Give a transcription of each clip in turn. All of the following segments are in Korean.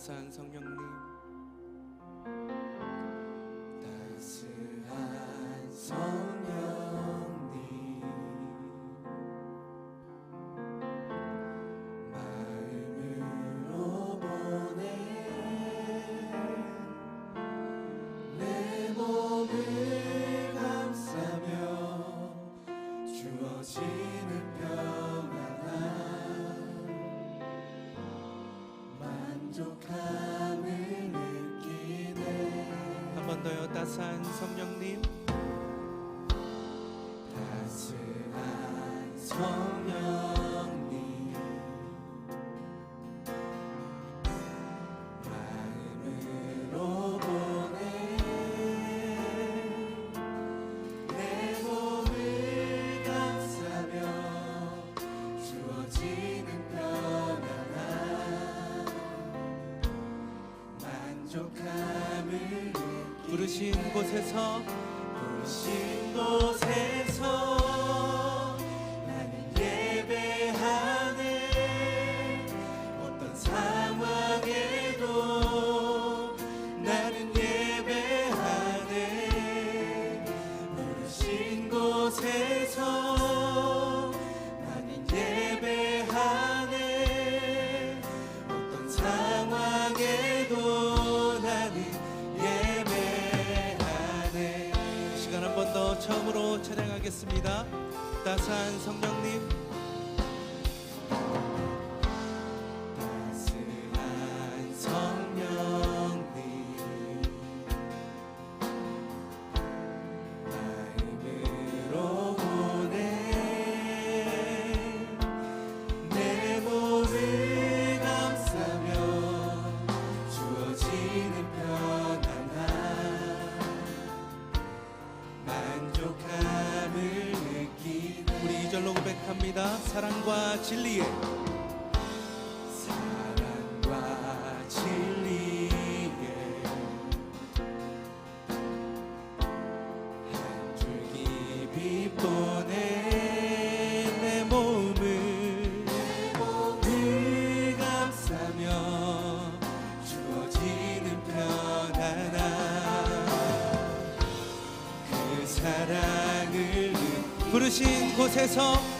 따스한 성령님 따스한 성령님. 따스한 성령님. 마음으로 보내. 내 몸을 감싸며 주어지는 만족함을 느끼 부르신 곳에서 부르신 곳에서 찬양하겠습니다. 따스한 성령님 사랑과 진리의 사랑과 진리에. 한 줄기 빛 보내 내 몸을. 늘 감싸며 주어지는 편안함 그 사랑을 부르신 곳에서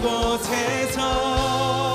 곳에서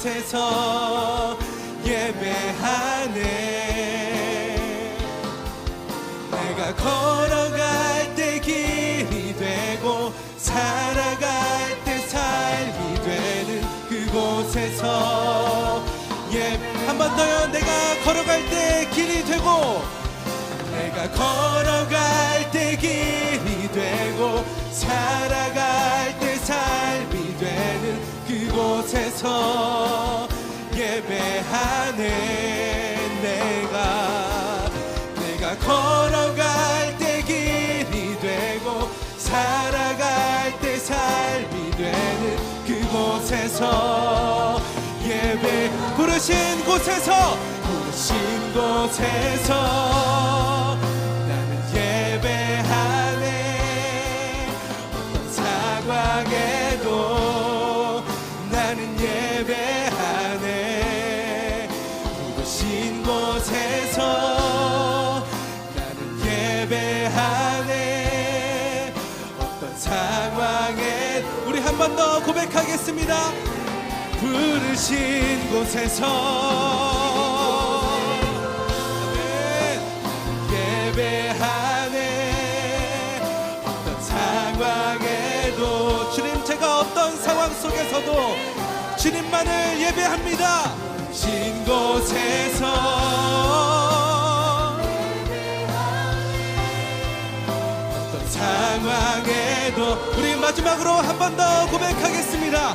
곳에서 예배하네. 내가 걸어갈 때 길이 되고 살아갈 때 삶이 되는 그곳에서 예한 번 더요. 내가 걸어갈 때 길이 되고 내가 걸어갈 때 길이 되고 살아갈 때 삶이 되는 그곳에서 곳에서 예배 부르신 곳에서 부르신 곳에서 나는 예배하네. 어떤 상황에도 나는 예배하네. 부르신 곳에서 나는 예배하네. 어떤 상황에 우리 번더 고백하겠습니다. 부르신 곳에서. 예배하네 어떤 상황에도 주님 제가 어떤 상황 속에서도 주님만을 예배합니다. 신 곳에서 어떤 상황에도 우리 마지막으로 한 번 더 고백하겠습니다.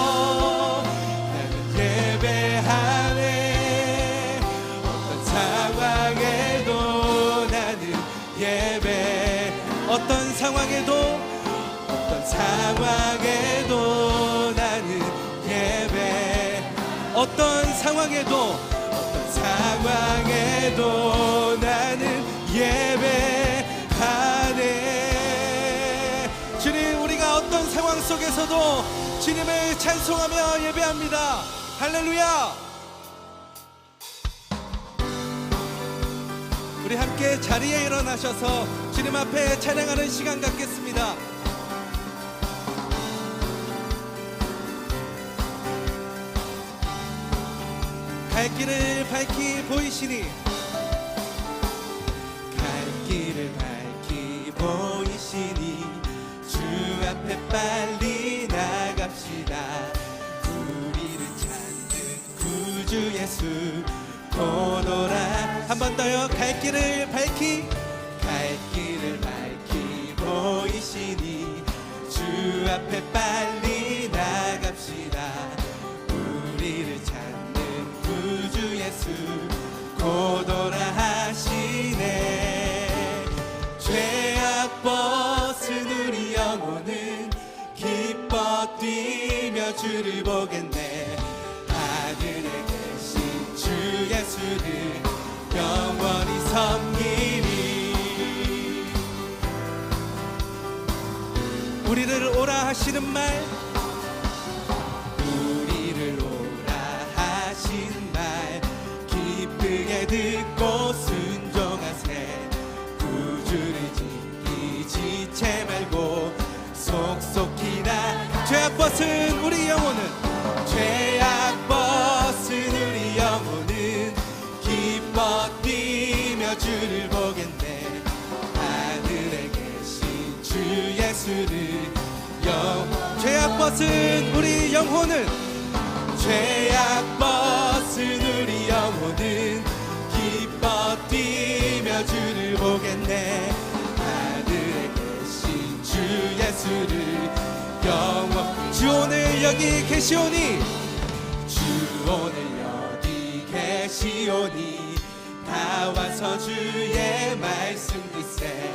상황에도 나는 예배. 어떤 상황에도 어떤 상황에도 나는 예배하네. 주님 우리가 어떤 상황 속에서도 주님을 찬송하며 예배합니다. 할렐루야. 우리 함께 자리에 일어나셔서 주님 앞에 찬양하는 시간 갖겠습니다. 길을 밝히 보이시니 갈 길을 밝히 보이시니 주 앞에 빨리 나갑시다. 우리를 찾는 구주 예수 고도라. 한 번 더요. 갈 길을 밝히 갈 길을 밝히 보이시니 주 앞에 주를 보겠네. 하늘에 계신 주 예수를 영원히 섬기리. 우리를 오라 하시는 말 벗은 우리 영혼은 죄악 벗은 우리 영혼은 기뻐 뛰며 주를 보겠네. 하늘에 계신 주 예수를 영 죄악 벗은 우리 영혼은 죄악 여기 계시오니. 주 오늘 여기 계시오니. 다 와서 주의 말씀 듣세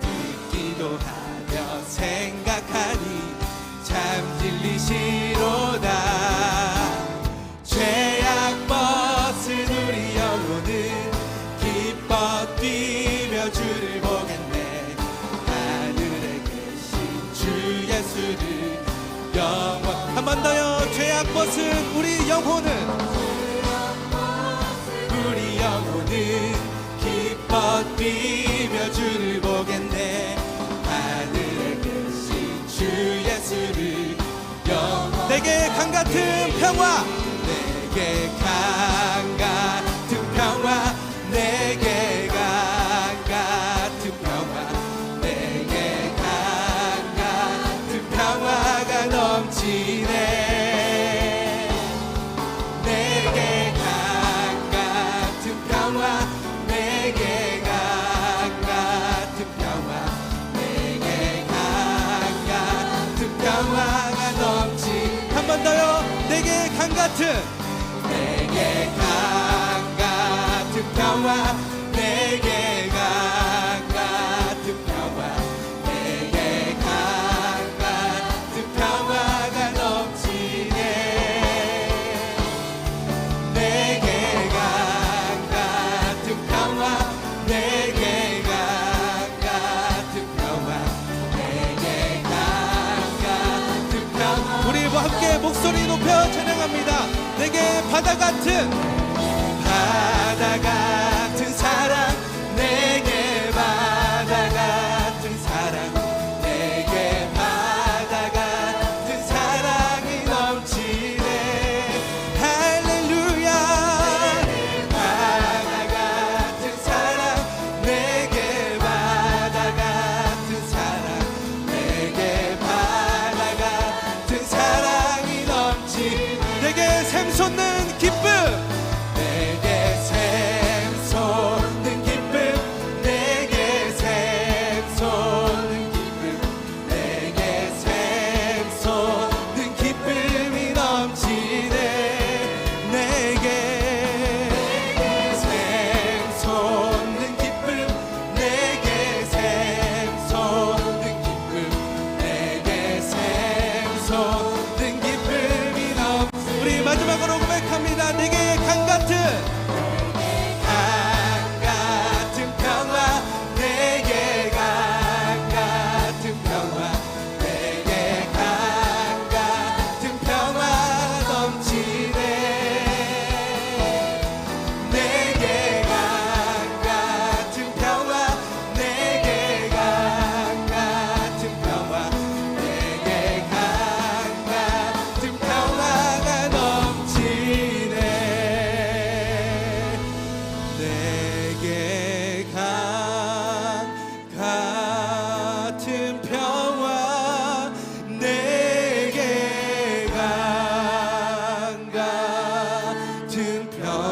듣기도 하며 생각하니. 참 진리시 우리 영혼은 우리 영혼은 기뻐 뛰며 주를 보겠네. 하늘에 계신 주 예수를 영 내게 강 같은 평화. 내게 강 같은 내게 목소리 높여 찬양합니다. 내게 바다 같은 바다 같은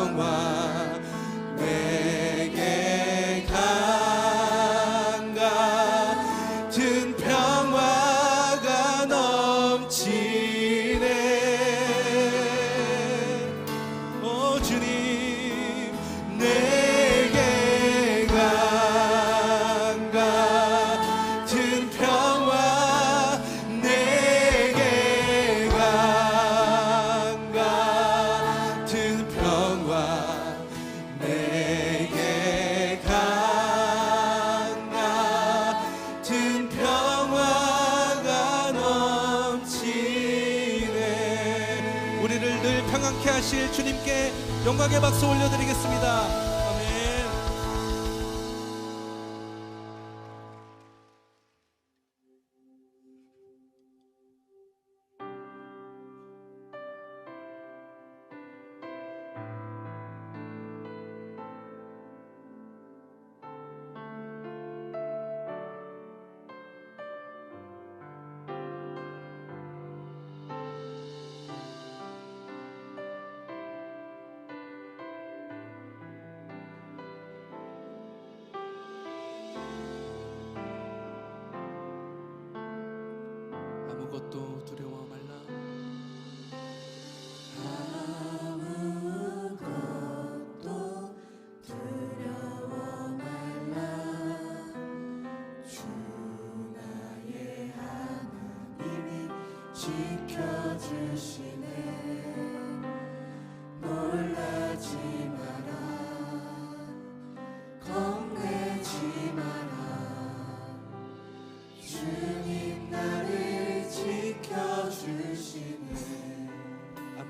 alma. 하실 주님께 영광의 박수 올려드리겠습니다.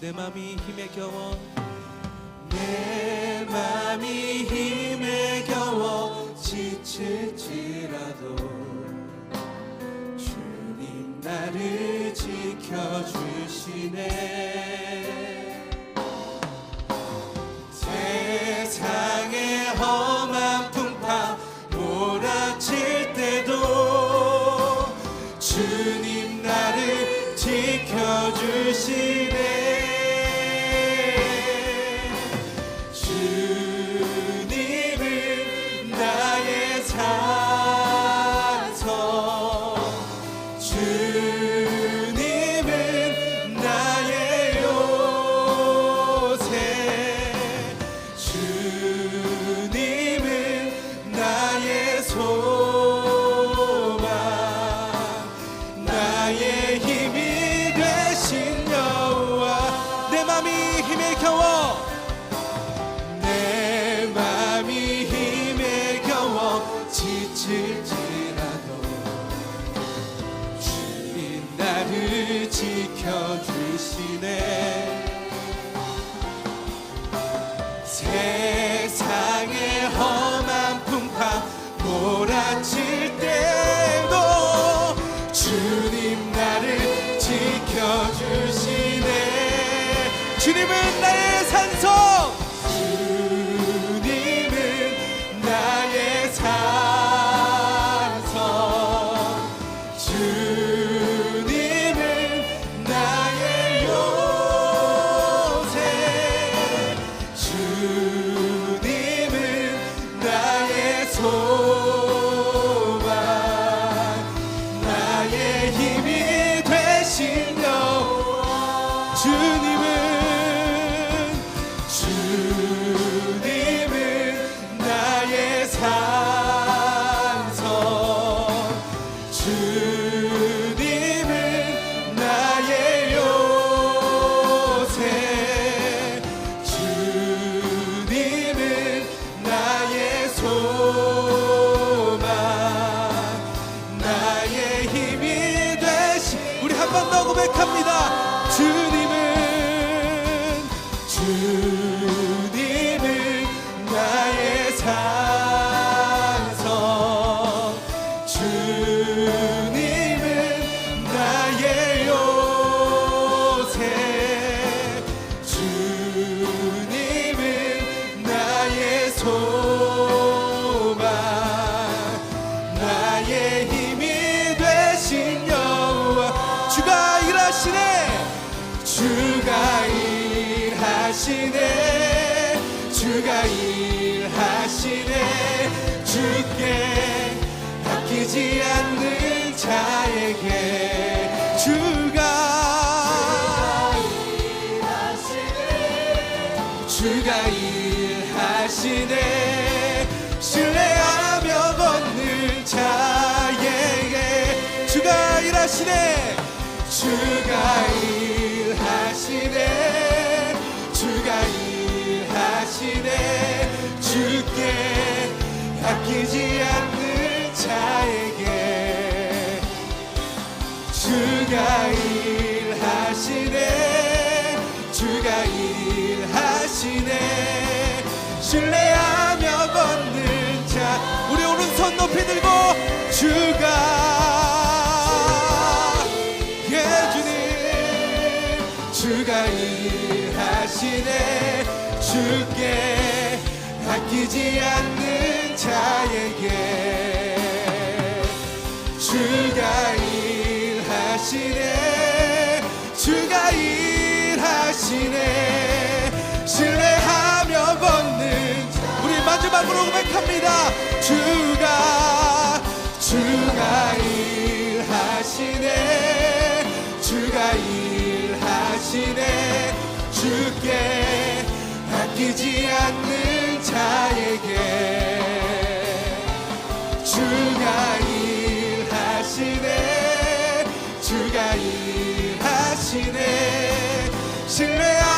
내 맘이 힘에 겨워. 내 맘이 힘에 겨워 지칠지라도. 주님 나를 지켜주시네. 지켜주시네 고백합니다 일하시네. 주가 일하시네. 주께 아끼지 않는 자에게 주가 주가 일하시네. 신뢰하며 걷는 자에게 주가 일하시네. 주가 일하시네 아끼지 않는 자에게 주가 일하시네 주가 일하시네. 신뢰하며 걷는 자 우리 오른손 높이 들고 주가 예 주님 주가 일하시네 주께 아끼지 않는 자에게 주가 일하시네 주가 일하시네 신뢰하며 걷는 자. 우리 마지막으로 고백합니다 주가 주가 일하시네 주가 일하시네 주께 아끼지 않는 자에게 주가 일하시네 주가 일하시네. 신뢰하며 걷는